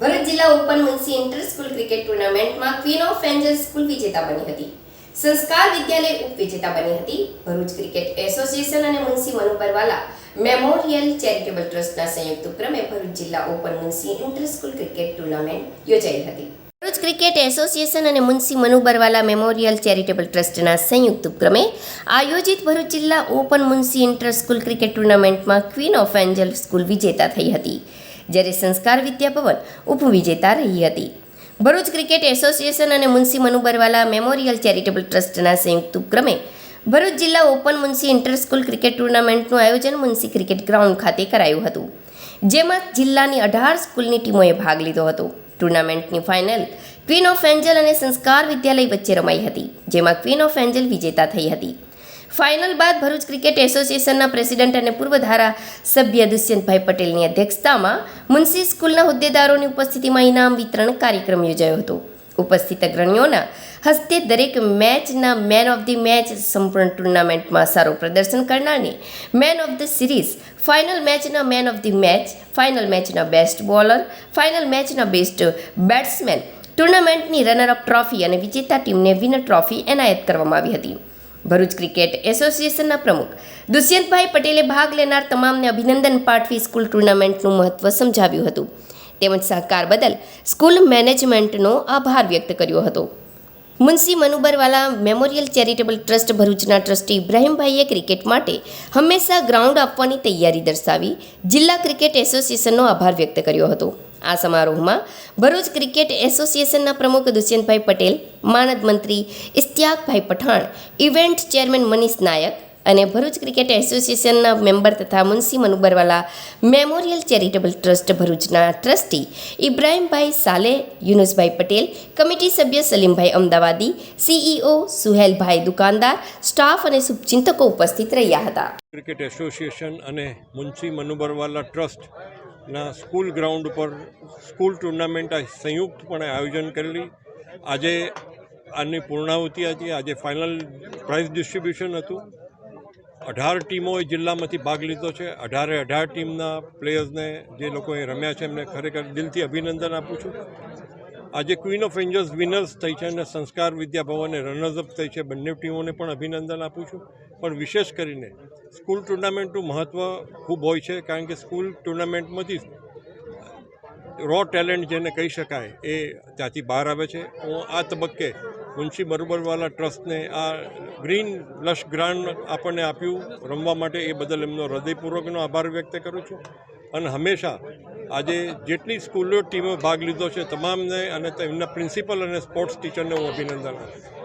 ભરૂચ જિલ્લા open Munshi inter school cricket ટુર્નામેન્ટમાં queen of Angel school વિજેતા બની હતી. સંસ્કાર વિદ્યાલય ઉપવિજેતા બની હતી. ભરૂચ ક્રિકેટ એસોસિએશન અને મુન્સી મનુબરવાલા મેમોરિયલ ચેરિટેબલ ટ્રસ્ટના સંયુક્ત ઉપક્રમે ભરૂચ જિલ્લા open Munshi inter school cricket tournament યોજાઈ હતી. ભરૂચ ક્રિકેટ એસોસિએશન અને મુન્સી મનુબરવાલા મેમોરિયલ ચેરિટેબલ ટ્રસ્ટના સંયુક્ત ઉપક્રમે આયોજિત ભરૂચ જિલ્લા open Munshi inter school cricket ટુર્નામેન્ટમાં ક્વીન ઓફ એન્જલ સ્કૂલ વિજેતા થઈ હતી. જ્યારે સંસ્કાર વિદ્યાભવન ઉપવિજેતા રહી હતી. ભરૂચ ક્રિકેટ એસોસિએશન અને મુનશી મનુબરવાલા મેમોરિયલ ચેરિટેબલ ટ્રસ્ટના સંયુક્ત ઉપક્રમે ભરૂચ જિલ્લા open Munshi inter school cricket ટુર્નામેન્ટનું આયોજન મુનશી ક્રિકેટ ગ્રાઉન્ડ ખાતે કરાયું હતું, જેમાં જિલ્લાની અઢાર સ્કૂલની ટીમોએ ભાગ લીધો હતો. ટુર્નામેન્ટની ફાઇનલ ક્વીન ઓફ એન્જલ અને સંસ્કાર વિદ્યાલય વચ્ચે રમાઈ હતી, જેમાં ક્વીન ઓફ એન્જલ વિજેતા થઈ હતી. ફાઇનલ બાદ ભરૂચ ક્રિકેટ એસોસિએશનના પ્રેસિડેન્ટ અને પૂર્વ ધારા સભ્ય દુષ્યંતભાઈ પટેલની અધ્યક્ષતામાં મુનશી સ્કૂલના હોદ્દેદારોની ઉપસ્થિતિમાં ઇનામ વિતરણ કાર્યક્રમ યોજાયો હતો. ઉપસ્થિત અગ્રણીઓના હસ્તે દરેક મેચના મેન ઓફ ધી મેચ સંપૂર્ણ ટુર્નામેન્ટમાં સારું પ્રદર્શન કરનારને man of the series final મેચના man of the match final મેચના બેસ્ટ બોલર ફાઇનલ મેચના બેસ્ટ બેટ્સમેન ટુર્નામેન્ટની રનર અપ ટ્રોફી અને વિજેતા ટીમને વિનર ટ્રોફી એનાયત કરવામાં આવી હતી. ભરૂચ ક્રિકેટ એસોસિએશનના પ્રમુખ. દુષ્યંતભાઈ પટેલે ભાગ લેનાર તમામને અભિનંદન પાઠવી સ્કૂલ ટુર્નામેન્ટનું મહત્વ સમજાવ્યું હતું. તેમજ સહકાર બદલ સ્કૂલ મેનેજમેન્ટનો આભાર વ્યક્ત કર્યો હતો. Munshi Manubarwala memorial charitable trust ભરૂચના ટ્રસ્ટી ઇબ્રાહીમભાઈએ ક્રિકેટ માટે હંમેશા ગ્રાઉન્ડ આપવાની તૈયારી દર્શાવી જિલ્લા ક્રિકેટ એસોસિએશનનો આભાર વ્યક્ત કર્યો હતો. આ સમારોહમાં ભરૂચ ક્રિકેટ એસોસિએશનના પ્રમુખ દુષ્યંતભાઈ પટેલ, માનદ મંત્રી ઇશ્તિયાકભાઈ પઠાણ, ઇવેન્ટ ચેરમેન મનીષ નાયક અને ભરૂચ ક્રિકેટ એસોસિએશનના મેમ્બર તથા Munshi Manubarwala memorial charitable trust ભરૂચના ટ્રસ્ટી ઇબ્રાહીમભાઈ સાલે, યુનુસભાઈ પટેલ, કમિટી સભ્ય સલીમભાઈ અમદાવાદી, સીઈઓ સુહેલભાઈ દુકાનદાર, સ્ટાફ અને શુભચિંતકો ઉપસ્થિત રહ્યા હતા. ક્રિકેટ એસોસિએશન અને મુનશી મનુબરવાલા ટ્રસ્ટના સ્કૂલ ગ્રાઉન્ડ ઉપર સ્કૂલ ટુર્નામેન્ટ આ સંયુક્તપણે આયોજન કરેલી. આજે આની પૂર્ણાહુતિ હતી, આજે ફાઇનલ પ્રાઇઝ ડિસ્ટ્રીબ્યુશન હતું. અઢાર ટીમોએ જિલ્લામાંથી ભાગ લીધો છે. અઢારે અઢાર ટીમના પ્લેયર્સને જે લોકોએ રમ્યા છે, એમને ખરેખર દિલથી અભિનંદન આપું છું. આજે ક્વીન ઓફ એન્જલ્સ વિનર્સ થઈ છે અને સંસ્કાર વિદ્યાભવને રનર્સઅપ થઈ છે. બંને ટીમોને પણ અભિનંદન આપું છું. પણ વિશેષ કરીને સ્કૂલ ટુર્નામેન્ટનું મહત્ત્વ ખૂબ હોય છે, કારણ કે સ્કૂલ ટુર્નામેન્ટમાંથી રો ટેલેન્ટ જેને કહી શકાય એ ત્યાંથી બહાર આવે છે. હું આ તબક્કે મુનશી બરોબરવાલા ટ્રસ્ટને આ ગ્રીન લશ ગ્રાન્ડ આપણને આપ્યું. રમવા માટે એ બદલ એમનો હૃદયપૂર્વકનો આભાર વ્યક્ત કરું છું. અને હંમેશા આજે જેટલી સ્કૂલો ટીમો ભાગ લીધો છે, તમામને અને એમના પ્રિન્સિપલ અને સ્પોર્ટ્સ ટીચરને હું અભિનંદન આપીશ